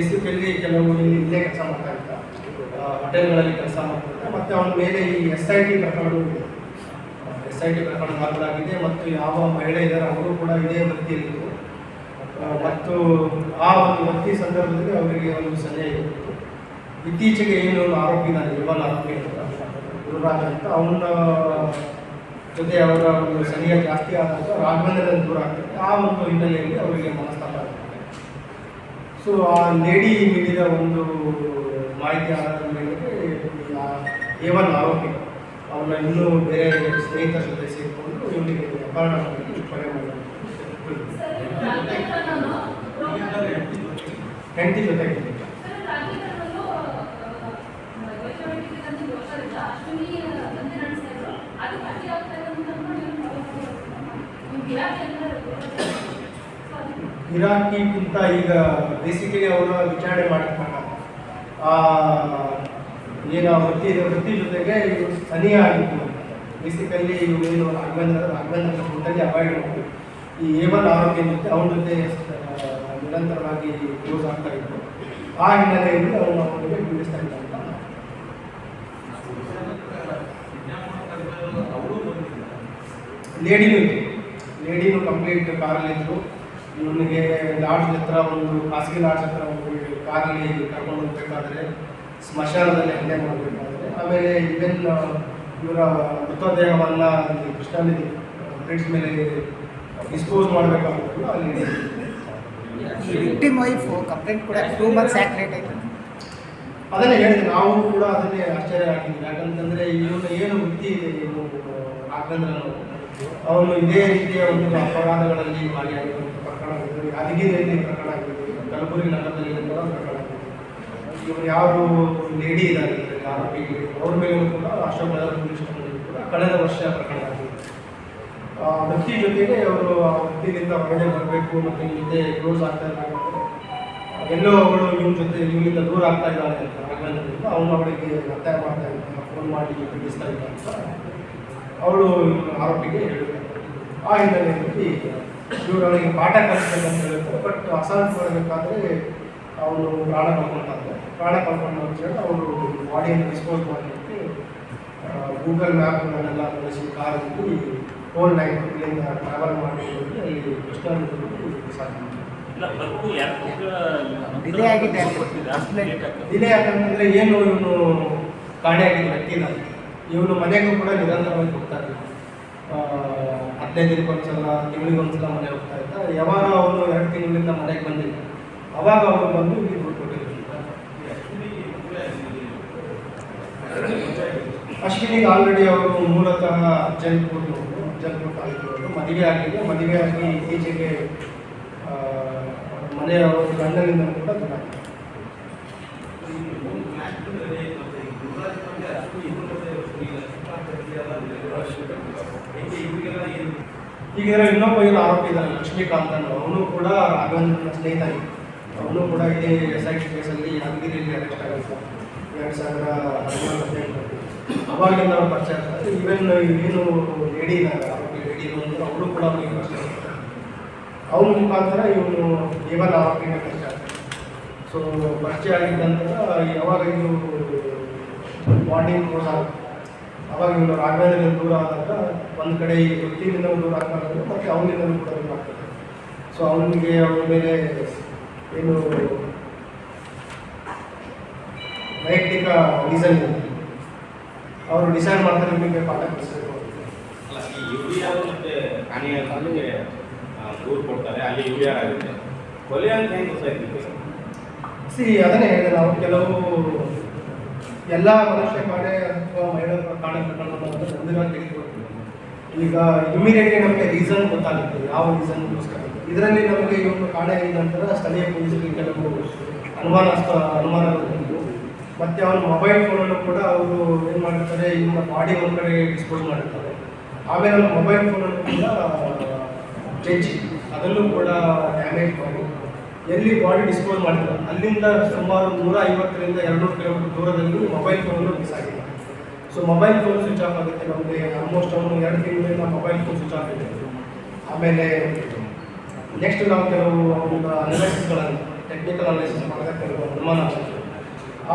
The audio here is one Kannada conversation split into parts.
ಬೇಸಿಕಲಿ ಕೆಲವು ಇಲ್ಲಿ ಇಲ್ಲೇ ಕೆಲಸ ಮಾಡ್ತಾ ಆ, ಹೋಟೆಲ್ಗಳಲ್ಲಿ ಕೆಲಸ ಮಾಡ್ತಾರೆ ಮತ್ತು ಅವನ ಮೇಲೆ ಈ ಎಸ್ ಐ ಟಿ ಪ್ರಕರಣವೂ ಇದೆ. ಎಸ್ ಐ ಟಿ ಪ್ರಕರಣ ದಾಖಲಾಗಿದೆ ಮತ್ತು ಯಾವ ಮಹಿಳೆ ಇದ್ದಾರೆ ಅವರು ಕೂಡ ಇದೇ ವೃತ್ತಿಯಲ್ಲಿದ್ದರು ಆ, ಮತ್ತು ಆ ಒಂದು ವೃತ್ತಿ ಸಂದರ್ಭದಲ್ಲಿ ಅವರಿಗೆ ಒಂದು ಸಲಹೆ ಇತ್ತು. ಇತ್ತೀಚೆಗೆ ಏನು ಆರೋಪಿ ನಾನು ಇವಾಗ ಆರೋಪಿ ಅಂತ ಗುರುರಾಜ್ ಅಂತ ಅವನ ಜೊತೆ ಅವರ ಒಂದು ಸನಿಹ ಜಾಸ್ತಿ ಆದಾಗ ರಾಘವೇಂದ್ರ ದೂರ ಆಗ್ತದೆ ಆ ಒಂದು ಹಿನ್ನೆಲೆಯಲ್ಲಿ ಅವರಿಗೆ ಆಗ್ತದೆ ಸೊ ಆ ಲೇಡಿ ನೀಡಿದ ಒಂದು ಮಾಹಿತಿ ಆಧಾರದ ಮೇಲೆ ಏವನ್ ಆರೋಪಿ ಅವನ್ನ ಇನ್ನೂ ಬೇರೆ ಸ್ನೇಹಿತರ ಜೊತೆ ಸೇರಿಕೊಂಡು ಇವನಿಗೆ ಅಪಹರಣ ಮಾಡಿ ಕೊಲೆ ಮಾಡಿದ ಹೆಂಡತಿ ಜೊತೆ ಇರಾಕಿಗಿಂತ ಈಗ ಬೇಸಿಕಲಿ ಅವರು ವಿಚಾರಣೆ ಮಾಡಿರ್ತಾರೆ ಆ, ಏನು ವೃತ್ತಿ ವೃತ್ತಿ ಜೊತೆಗೆ ಇವರು ಸನಿಹ ಆಗಿತ್ತು ಬೇಸಿಕಲಿ ಇವರೇನು ರಾಘವೇಂದ್ರ ರಾಘವೇಂದ್ರ ಅವಾಯ್ಡ್ ಮಾಡಿದ್ರು ಈ ಏವನ್ ಆರೋಗ್ಯ ಜೊತೆ ಅವನ ಜೊತೆ ನಿರಂತರವಾಗಿ ಕ್ಲೋಸ್ ಆಗ್ತಾ ಇತ್ತು ಆ ಹಿನ್ನೆಲೆಯಲ್ಲಿ ಅವನು ಅವನಿಗೆ ಪೀಡಿಸ್ತಾ ಇದ್ದ ಅಂತ ಲೇಡಿನೂ ಇತ್ತು ಲೇಡಿನೂ ಕಂಪ್ಲೀಟ್ ಕಾರಲ್ಲಿ ಇವನಿಗೆ ಲಾಡ್ಜ್ ಹತ್ರ ಒಂದು ಖಾಸಗಿ ಲಾಡ್ಜ್ ಹತ್ರ ಒಂದು ಕಾರಲ್ಲಿ ಕರ್ಕೊಂಡು ಹೋಗ್ಬೇಕಾದ್ರೆ ಸ್ಮಶಾನದಲ್ಲಿ ಹಲ್ಲೆ ಮಾಡಬೇಕಾದ್ರೆ ಆಮೇಲೆ ಇವೆನ್ ಇವರ ಮೃತದೇಹವನ್ನು ಅಲ್ಲಿ ಕೃಷ್ಣ ನದಿ ಮೇಲೆ ಡಿಸ್ಪೋಸ್ ಮಾಡಬೇಕಾಗಿತ್ತು ಅಲ್ಲಿ ವಿಕ್ಟಿಮ್ ವೈಫ್ ಕಂಪ್ಲೇಂಟ್ ಕೂಡ ಟೂ ಮಂತ್ಸ್ ಆಕ್ರೇಟ್ ಆಯ್ತು. ಅದನ್ನೇ ಹೇಳಿದೆ ನಾವು ಕೂಡ ಅದನ್ನೇ ಆಶ್ಚರ್ಯ ಆಗಿದ್ವಿ ಯಾಕಂತಂದ್ರೆ ಇವನು ಏನು ವೃತ್ತಿ ಇದೆ ಇವನು ರಾಘವೇಂದ್ರ ಅವನು ಇದೇ ರೀತಿಯ ಒಂದು ಅಪರಾಧಗಳಲ್ಲಿ ಭಾಗಿಯಾಗಿರುವಂಥ ಪ್ರಕರಣಗಳು ಯಾದಗಿರಿಯಲ್ಲಿ ಪ್ರಕರಣ ಆಗಿರ್ಬೋದು. ಕಲಬುರಗಿ ನಗರದಲ್ಲಿ ಕೂಡ ಪ್ರಕರಣ ಆಗಿರ್ಬೋದು. ಇವರು ಯಾರು ಲೇಡಿ ಇದ್ದಾರೆ ಆರೋಪಿ ಅವ್ರ ಮೇಲೂ ಕೂಡ ಅಶೋಕ್ ನಗರ ಕೂಡ ಕಳೆದ ವರ್ಷ ಪ್ರಕರಣ ಆಗಿದೆ ವೃತ್ತಿ ಜೊತೆಗೆ ಅವರು ಆ ವ್ಯಕ್ತಿಯಿಂದ ಹೊರಗೆ ಬರಬೇಕು ಮತ್ತು ನಿಮ್ಮ ಜೊತೆ ಕ್ಲೋಸ್ ಆಗ್ತಾ ಇರಬೇಕು ಎಲ್ಲೋ ಅವಳು ಇವನ ಜೊತೆ ಇವನಿಂದ ದೂರ ಆಗ್ತಾ ಇದ್ದಾಳೆ ಅಂತ ರಾಘವೇಂದ್ರದಿಂದ ಅವನು ಅವಳಿಗೆ ಹತ್ಯೆ ಮಾಡ್ತಾ ಇದ್ದಾನೆ, ಫೋನ್ ಮಾಡಿ ಬಿಡಿಸ್ತಾ ಇದ್ದ ಅಂತ. ಅವಳು ಆರೋಪಿಗೆ ಹೇಳಿದ್ರು ಆ ಹಿನ್ನೆಲೆಯಲ್ಲಿ ಇವರು ಅವನಿಗೆ ಪಾಠ ಕಲಿಸಬೇಕಂತ ಹೇಳ್ತಾರೆ. ಬಟ್ ಅಸಾಲ್ಟ್ ಮಾಡಬೇಕಾದ್ರೆ ಅವನು ಪ್ರಾಣ ಕಳ್ಕೊಂತಾನೆ ಪ್ರಾಣ ಕಳ್ಕೊಂಡು ಅಂತ ಹೇಳಿ ಅವರು ಬಾಡಿಯನ್ನು ಡಿಸ್ಪೋಸ್ ಮಾಡಲಿಕ್ಕೆ ಗೂಗಲ್ ಮ್ಯಾಪ್ಗಳನ್ನೆಲ್ಲ ಬಳಸಿ ಕಾರಲ್ಲಿ ಫೋರ್ ನೈನ್ ಇಲ್ಲಿಂದ ಟ್ರಾವೆಲ್ ಮಾಡಿ ಹೋಗಿ ಅಲ್ಲಿ ಕೃಷ್ಣ ನದಿಯಲ್ಲಿ ಸಾಧ್ಯ ಡಿಲೇ ಆಗಿದೆ ಡಿಲೇ ಯಾಕಂತಂದ್ರೆ ಏನು ಇವನು ಕಾಣೆ ವ್ಯಕ್ತಿ ಇಲ್ಲ. ಇವನು ಮನೆಗೂ ಕೂಡ ನಿರಂತರವಾಗಿ ಹೋಗ್ತಾ ಆ, ಹದಿನೈದು ದಿನಕ್ಕೊಂದ್ಸಲ ತಿಂಗಳಿಗೆ ಒಂದ್ಸಲ ಮನೆ ಹೋಗ್ತಾ ಇದ್ದ. ಯಾವಾಗ ಅವನು ಎರಡು ತಿಂಗಳಿಂದ ಮನೆಗೆ ಬಂದಿಲ್ಲ. ಅವಾಗ ಅವನು ಬಂದು ಇಲ್ಲಿ ಅಶ್ವಿನಿಗೆ ಆಲ್ರೆಡಿ ಅವರು ಮೂಲತಃ ಜಲ್ಪುರ್ ಜಲ್ಪುರ್ ತಾಲೂಕಿನವರು. ಮದುವೆ ಆಗಿದೆ. ಮದುವೆ ಆಗಿ ಇತ್ತೀಚೆಗೆ ಮನೆಯ ಮನೆಯವರು ಗಂಡನಿಂದ ಕೂಡ ದೂರ. ಈಗ ಇದರಲ್ಲಿ ಇನ್ನೊಬ್ಬ ಏನು ಆರೋಪಿ ಇದ್ದಾರೆ ಲಕ್ಷ್ಮೀಕಾಂತ್ ಅನ್ನೋ ಅವನು ಕೂಡ ರಾಘವೇಂದ್ರನ ಸ್ನೇಹಿತ. ಅವನು ಕೂಡ ಇದೇ ಎಸ್ ಐ ಕೇಸಲ್ಲಿ ಯಾದಗಿರಿಯಲ್ಲಿ ಅರೆಸ್ಟ್ ಆಗಿತ್ತು ಎರಡು ಸಾವಿರ ಹದಿನೆಂಟರಲ್ಲಿ. ಅವಾಗಿಂದ ಅವ್ರು ಪರಿಚಯ ಆಗ್ತಾರೆ. ಈವನ್ ಏನು ಲೇಡಿ ಆರೋಪಿ ಲೇಡಿ ಅಂದ್ರೆ ಅವರು ಕೂಡ ಅವನಿಗೆ ಪರಿಚಯ ಅವನ ಮುಖಾಂತರ ಇವನು ಏವನ್ ಆರೋಪಿನ ಪರಿಚಯ ಸೊ ಪರಿಚಯ ಆಗಿದ್ದಂತರ ಯಾವಾಗ ಇದು ಬಾಂಡಿಂಗ್ ಕ್ಲೋಸ್ ಆಗುತ್ತೆ. ಅವಾಗ ರಾಘವೇಂದ್ರನಿಂದ ದೂರ ಆದಾಗ ಒಂದು ಕಡೆ ಈ ವೃತ್ತಿಯಿಂದ ದೂರ ಆಗ್ತಾರೆ ಮತ್ತು ಅವನಿಂದ ಕೂಡ ದೂರ ಆಗ್ತದೆ ಸೊ ಅವನಿಗೆ ಅವನ ಮೇಲೆ ಏನು ವೈಯಕ್ತಿಕ ರೀಸನ್ ಇದೆ ಅವರು ಡಿಸೈಡ್ ಮಾಡ್ತಾರೆ ನಿಮಗೆ ಪಾಠ ಕಲಿಸಬೇಕು ಅಲ್ಲ ಈ ಯೂರಿಯಾ ಮತ್ತೆ ದೂರು ಕೊಡ್ತಾರೆ ಅಲ್ಲಿ ಯೂರಿಯಾ ಆಗುತ್ತೆ. ಕೊಲೆ ಅಂತ ಹೆಂಗೆ ಸಿ ಅದನ್ನೇ ಹೇಳಿದೆ ನಾವು ಕೆಲವು ಎಲ್ಲ ಮನುಷ್ಯ ಕಾಣೆ ಅಥವಾ ಮಹಿಳೆಯರ ಕಾಣೆ ಮುಂದಿನ ಈಗ ಇಮಿಡಿಯೇಟ್ಲಿ ನಮಗೆ ರೀಸನ್ ಗೊತ್ತಾಗುತ್ತೆ, ಯಾವ ರೀಸನ್ಗೋಸ್ಕರ ಇದರಲ್ಲಿ ನಮಗೆ ಒಂದು ಕಾಣೆ ಆಗಿದ ನಂತರ ಸ್ಥಳೀಯ ಪೊಲೀಸರಿಗೆ ಕೆಲವು ಅನುಮಾನಾಸ್ಪ ಅನುಮಾನಗಳು ಬಂತು ಮತ್ತು ಅವನ ಮೊಬೈಲ್ ಫೋನನ್ನು ಕೂಡ ಅವರು ಏನು ಮಾಡಿರ್ತಾರೆ ಇವನ ಬಾಡಿ ಒಂದು ಕಡೆ ಡಿಸ್ಪೋಸ್ ಮಾಡಿರ್ತಾರೆ. ಆಮೇಲೆ ಅವನ ಮೊಬೈಲ್ ಫೋನನ್ನು ಕೂಡ ಜಜ್ಜಿ ಅದರಲ್ಲೂ ಕೂಡ ಡ್ಯಾಮೇಜ್ ಮಾಡಿ ಎಲ್ಲಿ ಬಾಡಿ ಡಿಸ್ಪೋಸ್ ಮಾಡಿದ್ರು? ಅಲ್ಲಿಂದ ಸುಮಾರು ನೂರ ಐವತ್ತರಿಂದ ಎರಡುನೂರು ಕಿಲೋಮೀಟರ್ ದೂರದಲ್ಲಿ ಮೊಬೈಲ್ ಫೋನು ಮಿಸ್ ಆಗಿದೆ so mobile phone switch off ಆಗುತ್ತೆ. ನಮಗೆ ಆಲ್ಮೋಸ್ಟ್ ಅವನು ಎರಡು ತಿಂಗಳಿಂದ ಮೊಬೈಲ್ ಫೋನ್ ಸ್ವಿಚ್ ಆಫ್ ಇದೆ. ಆಮೇಲೆ ನೆಕ್ಸ್ಟ್ ನಾವು ಕೆಲವು ಅವನ ಅನಾಲಿಸಿಸ್ಗಳನ್ನು ಟೆಕ್ನಿಕಲ್ ಅನಾಲಿಸಿಸ್ ಮಾಡಿದಾಗ ಕೆಲವು ಅನುಮಾನ.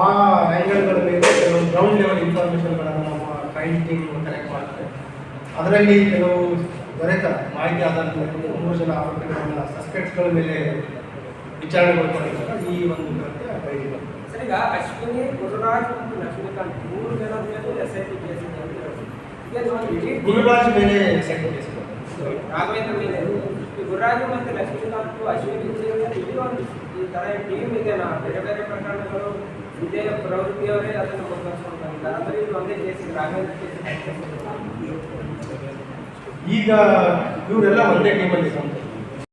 ಆ ಆ್ಯಂಗಲ್ಗಳ ಮೇಲೆ ಕೆಲವು ಗ್ರೌಂಡ್ ಲೆವೆಲ್ ಇನ್ಫಾರ್ಮೇಷನ್ಗಳನ್ನು ನಮ್ಮ ಕ್ರೈಮ್ ಟೀಮ್ ಕಲೆಕ್ಟ್ ಮಾಡ್ತಾರೆ. ಅದರಲ್ಲಿ ಕೆಲವು ದೊರೆತ ಮಾಹಿತಿ ಆಧಾರದ ಮೇಲೆ ಮೂರು ಜನ ಆರೋಪಿಗಳನ್ನು ಸಸ್ಪೆಕ್ಟ್ಸ್ಗಳ ಮೇಲೆ ವಿಚಾರಣೆ ಮಾಡ್ಕೊಂಡಿದ್ದಾಗ ಈ ಒಂದು ಕೃತ್ಯ ಬಯಲಿಗೆ ಸರ್ ಈಗ ಅಶ್ವಿನಿ ಗುರುರಾಜ್ ಮತ್ತು ಲಕ್ಷ್ಮೀಕಾಂತ್ ಮೂರು ಜನ ಮೇಲೆ ಎಸ್ ಐ ಟಿ ಕೇಸ್ ಇದೆ ಅಂತ ಹೇಳ್ಬೋದು. ಈಗ ಒಂದು ಇಡೀ team- ಗುರುರಾಜ್ ಮೇಲೆ ಸೆಟ್ ಕೇಸ್ ರಾಘವೇಂದ್ರ ಮೇಲೆ ಈ ಗುರುರಾಜ್ ಮತ್ತು ಲಕ್ಷ್ಮೀಕಾಂತ್ ಅಶ್ವಿನಿ ಸೇರಿದ್ರೆ ಇಡೀ ಒಂದು ಈ ತರ ಟೀಮ್ ಇದೆನಾ ಬೇರೆ ಬೇರೆ ಪ್ರಕರಣಗಳು ಇದೇ ಪ್ರವೃತ್ತಿಯವರೇ ಅದನ್ನು ಮುಂದುವರ್ಸ್ಕೊಂಡು ಬಂದಿದ್ದಾರೆ ಅಂದ್ರೆ ಇದು ಒಂದೇ ಕೇಸ್ ರಾಘವೇಂದ್ರ ಕೇಸ್ ಈಗ ಇವರೆಲ್ಲ ಒಂದೇ ಟೀಮಲ್ಲಿ ಇದ್ದಾರೆ